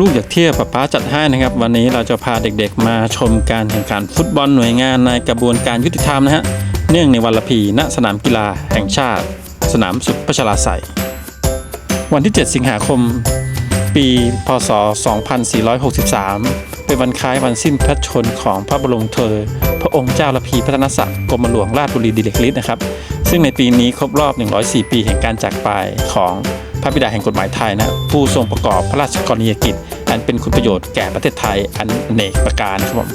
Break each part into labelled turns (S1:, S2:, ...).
S1: ลูกอยากเที่ยวป้าป๊าจัดให้นะครับ วันนี้เราจะพาเด็กๆ มาชมการแข่งขันฟุตบอลหน่วยงานในกระบวนการยุติธรรมนะฮะเนื่องในวันละพีณสนามกีฬาแห่งชาติ สนามสุขพัชราไสยวันที่ 7 สิงหาคม ปีพศ 2463 เป็นวันคล้ายวันสิ้นพระชนของพระบรมเธอ พระองค์เจ้าละพีพัฒนศักดิ์กรมหลวงราชบุรีดิเรกฤทธิ์นะครับ ซึ่งในปีนี้ครบรอบ 104 ปีแห่งการจากไปของ พระบิดาแห่งกฎหมายไทยนะผู้ทรงประกอบพระราชกรณียกิจ อันเป็นคุณประโยชน์แก่ประเทศไทยอันเนกประการครับผม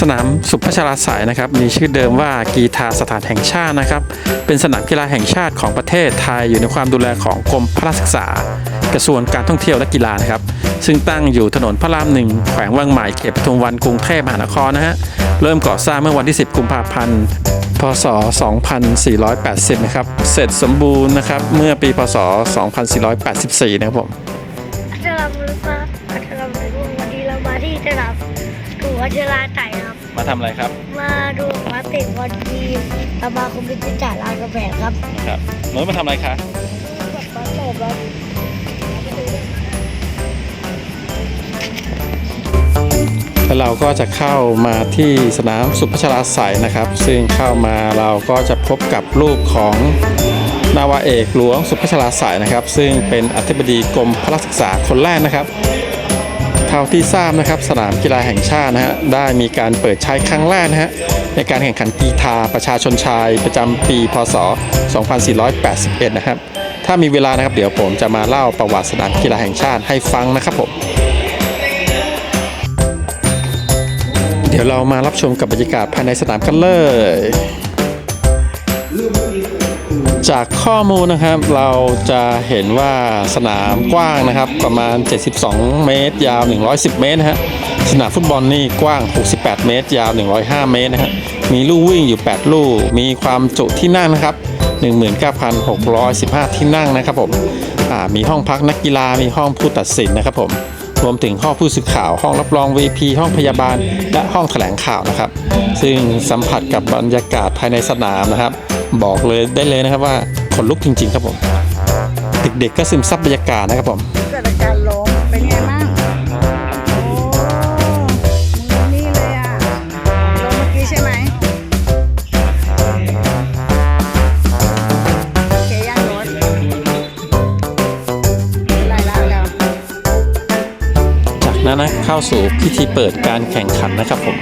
S1: สนามสุพัชราสายนะครับมีชื่อเดิมว่ากีฬาสถานแห่งชาตินะครับ เป็นสนามกีฬาแห่งชาติของประเทศไทยอยู่ในความดูแลของกรมพระศึกษา กระทรวงการท่องเที่ยวและกีฬานะครับ ซึ่งตั้งอยู่ถนนพระรามหนึ่งแขวงวังใหม่เขตปทุมวันกรุงเทพมหานครนะฮะ เริ่มก่อสร้างเมื่อวันที่ 10 กุมภาพันธ์ พศ 2480 นะครับ เสร็จสมบูรณ์นะครับ เมื่อปีพศ 2484 นะครับผม
S2: อัชราบุรุษครับอัชราบุรุษวันนี้เรามาที่สนามถูอัชราไต่ครับ
S1: มาทำอะไรครับ
S2: มาดูมาเตะบอลทีมสมาคมพิจิตรลานกาแฟครับ
S1: ครับโน้ตมาทำอะไรคะ แล้วเราก็จะเข้ามาที่สนามสุพัชราไสยนะครับ ซึ่งเข้ามาเราก็จะพบกับลูกของนาวาเอกหลวงสุพัชราไสยนะครับ ซึ่งเป็นอธิบดีกรมพระศึกษาคนแรกนะครับเท่าที่ทราบนะครับสนามกีฬาแห่งชาตินะฮะได้มีการเปิดใช้ครั้งแรกนะฮะในการแข่งขันกีฬาประชาชนชายประจำปีพศ 2481 นะครับ ถ้ามีเวลานะครับเดี๋ยวผมจะมาเล่าประวัติสนามกีฬาแห่งชาติให้ฟังนะครับผม ดี๋ยวเรามารับชมกับบรรยากาศภายในสนามกันเลย จากข้อมูลนะครับเราจะเห็นว่าสนามกว้างนะครับ ประมาณ 72 เมตร ยาว 110 เมตรนะฮะสนามฟุตบอลนี่กว้าง 68 เมตร ยาว 105 เมตรนะฮะมีลู่วิ่งอยู่ 8 ลู่มีความจุที่นั่งนะครับ19,615 ที่นั่งนะครับผมมีห้องพักนักกีฬามีห้องผู้ตัดสินนะครับผม รวมถึงห้องผู้สื่อข่าว ห้องรับรอง VP ห้องพยาบาล และห้องแถลงข่าวนะครับ ซึ่งสัมผัสกับบรรยากาศภายในสนามนะครับ บอกเลยได้เลยนะครับว่าขนลุกจริง ๆ ครับผม เด็กๆก็ซึมซับบรรยากาศนะครับผม
S3: เกิดอาการล้มเป็นไง
S1: จากนั้นนะเข้าสู่พิธีเปิดการแข่งขันนะครับผม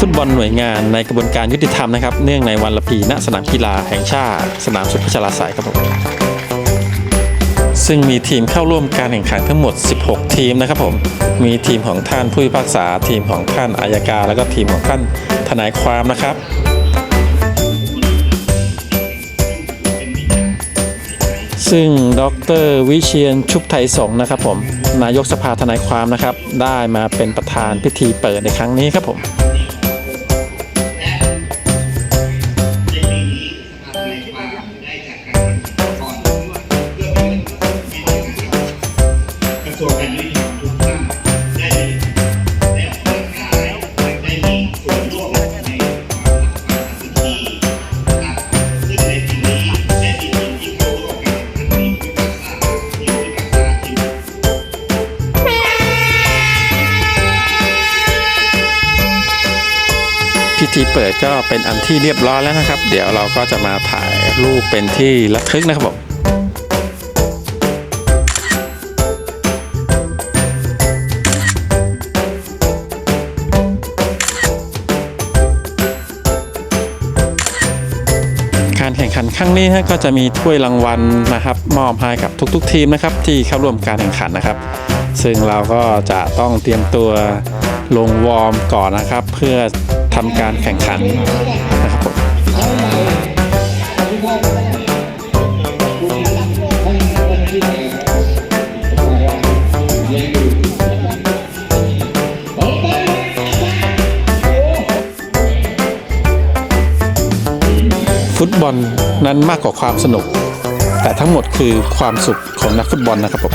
S1: ฟุตบอลหน่วยงานในกระบวนการยุติธรรมนะครับ เนื่องในวันละพีณสนามกีฬาแห่งชาติ สนามสุพัชราไสยครับผมซึ่งมีทีมเข้าร่วมการแข่งขันทั้งหมด 16 ทีมนะครับผม มีทีมของท่านผู้พิพากษา ทีมของท่านอายการ แล้วก็ทีมของท่านทนายความนะครับ ซึ่งดรวิเชียนชุบไทยสงนะครับผมนายกสภาทนายความนะครับ ได้มาเป็นประธานพิธีเปิดในครั้งนี้ครับผม
S4: กระทรวงการยุติธรรมทุกท่าน พิ
S1: ธีเปิดก็เป็นอันที่เรียบร้อยแล้วนะครับ เดี๋ยวเราก็จะมาถ่ายรูปเป็นที่ระทึกนะครับผมการแข่งขันครั้งนี้นะก็จะมีถ้วยรางวัลนะครับ มอบให้กับทุกๆ ทีมนะครับ ที่เข้าร่วมการแข่งขันนะครับ ซึ่งเราก็จะต้องเตรียมตัว ลงวอร์มก่อนนะครับ เพื่อทำการแข่งขันนะครับผมฟุตบอลนั้นมากกว่าความสนุก แต่ทั้งหมดคือความสุขของนักฟุตบอลนะครับผม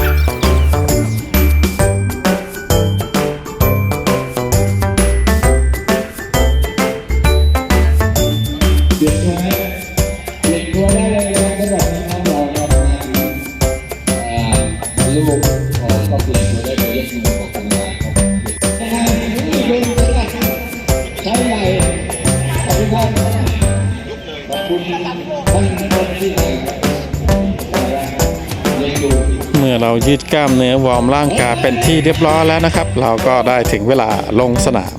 S4: ลู
S5: กออกก็เปลี่ยนตัวได้เลยยกมือขอบคุณนะครับใช้ใหญ่ขอบคุณท่านขอบคุณท่านที่ไหนยังอยู่
S1: เมื่อเรายืดกล้ามเนื้อวอร์มร่างกายเป็นที่เรียบร้อยแล้วนะครับ เราก็ได้ถึงเวลาลงสนาม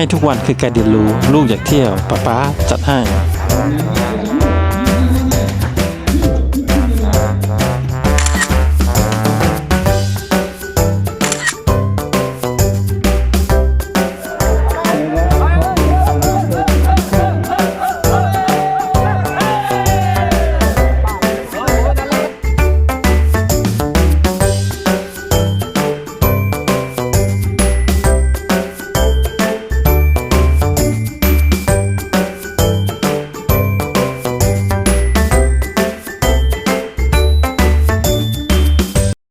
S1: ให้ทุกวันคือการเรียนรู้ลูกอยากเที่ยวป๊าป๊าจัดให้